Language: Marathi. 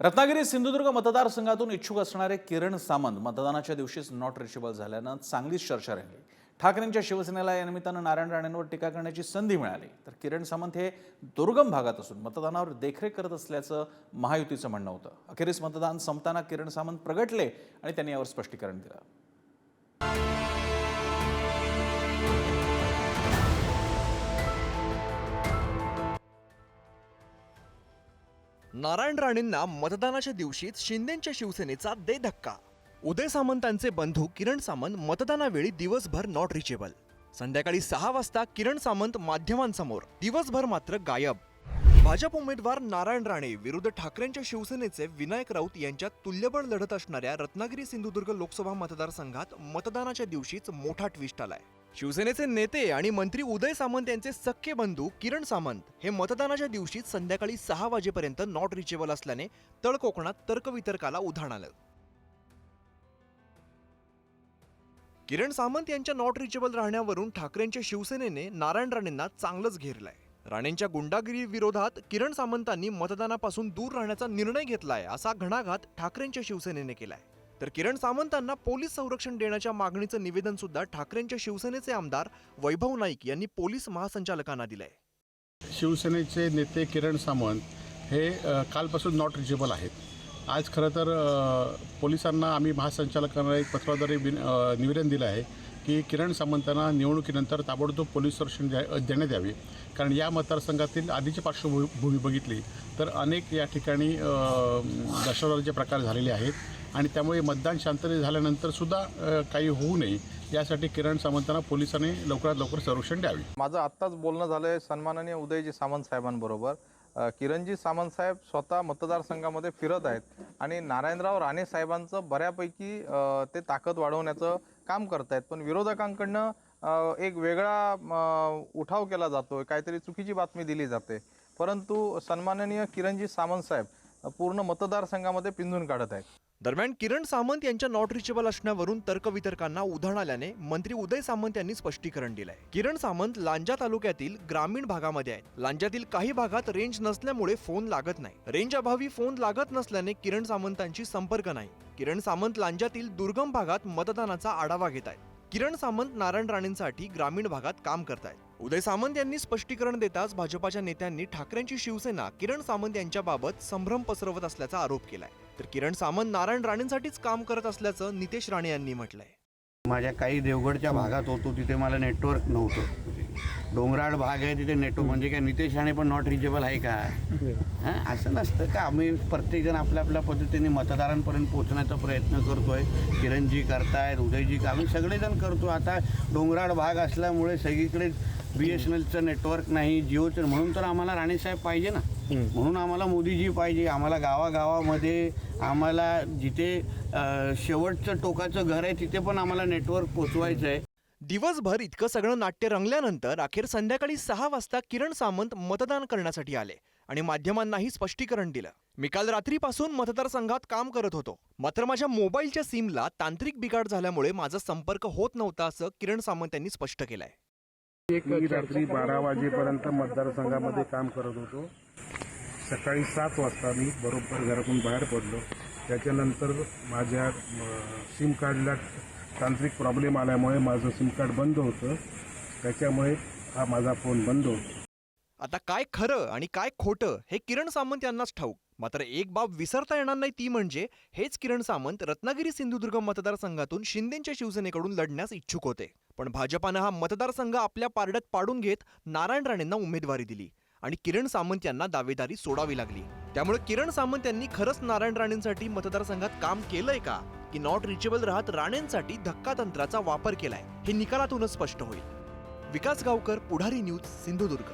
रत्नागिरी सिंधुदुर्ग मतदारसंघातून इच्छुक असणारे किरण सामंत मतदानाच्या दिवशीच नॉट रिचेबल झाल्यानं चांगलीच चर्चा रंगली. ठाकरेंच्या शिवसेनेला या निमित्तानं नारायण राणेंवर टीका करण्याची संधी मिळाली. तर किरण सामंत हे दुर्गम भागात असून मतदानावर देखरेख करत असल्याचं महायुतीचं म्हणणं होतं. अखेरीस मतदान संपताना किरण सामंत प्रगटले आणि त्यांनी यावर स्पष्टीकरण दिलं. नारायण राणेंना मतदानाच्या दिवशीच शिंदेच्या शिवसेनेचा दे धक्का. उदय सामंतांचे बंधू किरण सामंत मतदानावेळी दिवसभर नॉट रिचेबल संध्याकाळी सहा वाजता किरण सामंत माध्यमांसमोर दिवसभर मात्र गायब. भाजप उमेदवार नारायण राणे विरुद्ध ठाकरेंच्या शिवसेनेचे विनायक राऊत यांच्यात तुल्यबळ लढत असणाऱ्या रत्नागिरी सिंधुदुर्ग लोकसभा मतदारसंघात मतदानाच्या दिवशीच मोठा ट्विस्ट आलाय. शिवसेनेचे नेते आणि मंत्री उदय सामंत यांचे सख्खे बंधू किरण सामंत हे मतदानाच्या दिवशी संध्याकाळी सहा वाजेपर्यंत नॉट रिचेबल असल्याने तळ कोकणात तर्कवितर्काला उधाण आलं. किरण सामंत यांच्या नॉट रिचेबल राहण्यावरून ठाकरेंच्या शिवसेनेने नारायण राणेंना चांगलंच घेरलंय. राणेंच्या गुंडागिरी विरोधात किरण सामंतांनी मतदानापासून दूर राहण्याचा निर्णय घेतलाय असा घणाघात ठाकरेंच्या शिवसेनेने केलाय. तर किरण सामंतांना पोलीस संरक्षण देण्याच्या मागणीचं निवेदन सुद्धा ठाकरेंच्या शिवसेनेचे आमदार वैभव नाईक यांनी पोलीस महासंचालकांना दिलंय. शिवसेनेचे नेते किरण सामंत हे कालपासून नॉट रिचेबल आहेत. आज खरं तर पोलिसांना आम्ही महासंचालकांना एक पत्राद्वारे निवेदन दिलं आहे की किरण सामंतांना निवडणुकीनंतर ताबडतोब पोलीस संरक्षण द्या देण्यात यावे. कारण या मतदारसंघातील आधीची पार्श्वभूमी बघितली तर अनेक या ठिकाणी अ, दहशतवादाचे प्रकार झालेले आहेत. आणि त्यामुळे मतदान शांततेत झाल्यानंतर सुद्धा काही होऊ नये. यासाठी किरण सामंतांना पोलिसांनी लवकरात लवकर संरक्षण द्यावे. माझं आत्ताच बोलणं झालंय सन्माननीय उदयजी सामंत साहेबांबरोबर. किरणजी सामंत साहेब स्वतः मतदारसंघामध्ये फिरत आहेत आणि नारायणराव राणे साहेबांचं बऱ्यापैकी ते ताकद वाढवण्याचं काम करत आहेत. पण विरोधकांकडनं एक वेगळा उठाव केला जातोय. काहीतरी चुकीची बातमी दिली जाते. परंतु सन्माननीय किरणजी सामंत साहेब पूर्ण मतदारसंघामध्ये पिंजून काढत आहेत. दरम्यान किरण सामंत यांच्या नॉट रिचेबल असण्यावरून तर्कवितर्कांना उधाण आल्याने मंत्री उदय सामंत यांनी स्पष्टीकरण दिलंय. किरण सामंत लांजा तालुक्यातील ग्रामीण भागामध्ये आहेत. लांजातील काही भागात रेंज नसल्यामुळे फोन लागत नाही. रेंज अभावी फोन लागत नसल्याने किरण सामंतांशी संपर्क नाही. किरण सामंत लांजातील दुर्गम भागात मतदानाचा आढावा घेत आहेत. किरण सामंत नारायण राणेंसाठी ग्रामीण भागात काम करतायत. उदय सामंत यांनी स्पष्टीकरण देताच भाजपाच्या नेत्यांनी ठाकरेंची शिवसेना किरण सामंत यांच्याबाबत संभ्रम पसरवत असल्याचा आरोप केलाय. तर किरण सामंत नारायण राणेंसाठीच काम करत असल्याचं नितेश राणे यांनी म्हटलंय. माझ्या काही देवगडच्या भागात होतो तिथे मला नेटवर्क नव्हतं. डोंगराळ भाग आहे तिथे नेटवर्क म्हणजे काय नितेश राणे पण नॉट रिचेबल आहे का? हां असं नसतं का? आम्ही प्रत्येकजण आपल्या आपल्या पद्धतीने मतदारांपर्यंत पोहोचण्याचा प्रयत्न करतोय. किरणजी करतायत उदयजी आम्ही सगळेजण करतो. आता डोंगराळ भाग असल्यामुळे सगळीकडे बी एस एन एलचं नेटवर्क नाही जिओचं म्हणून तर आम्हाला राणेसाहेब पाहिजे ना. म्हणून आम्हाला मोदीजी पाहिजे आम्हाला गावागावामध्ये आम्हाला जिथे शेवटचं टोकाचं घर आहे तिथे पण आम्हाला नेटवर्क पोचवायचं आहे. दिवसभर इतकं सगळं नाट्य रंगल्यानंतर अखेर संध्याकाळी सहा वाजता किरण सामंत मतदान करण्यासाठी आले आणि माध्यमांनाही स्पष्टीकरण दिलं. मी काल रात्रीपासून मतदारसंघात काम करत होतो. मात्र माझ्या मोबाईलच्या सिमला तांत्रिक बिघाड झाल्यामुळे माझा संपर्क होत नव्हता असं किरण सामंत यांनी स्पष्ट केलंय. मी रात्री बारा वाजेपर्यंत मतदारसंघामध्ये काम करत होतो. सकाळी सात वाजता मी बरोबर घरातून बाहेर पडलो. त्याच्यानंतर माझ्या सिम कार्डला तांत्रिक प्रॉब्लेम आल्यामुळे माझं सिम कार्ड बंद होतं. त्याच्यामुळे हा माझा फोन बंद होतो. आता काय खरं आणि काय खोटं हे किरण सामंत यांनाच ठाऊक. मात्र एक बाब विसरता येणार नाही ती म्हणजे हेच किरण सामंत रत्नागिरी सिंधुदुर्ग मतदारसंघातून शिंदेच्या शिवसेनेकडून लढण्यास इच्छुक होते. पण भाजपानं हा मतदारसंघ आपल्या पारड्यात पाडून घेत नारायण राणेंना उमेदवारी दिली आणि किरण सामंत यांना दावेदारी सोडावी लागली. त्यामुळे किरण सामंत यांनी खरंच नारायण राणेंसाठी मतदारसंघात काम केलंय का? की नॉट रिचेबल राहत राणेंसाठी धक्कातंत्राचा वापर केलाय? हे निकालातूनच स्पष्ट होईल. विकास गावकर पुढारी न्यूज सिंधुदुर्ग.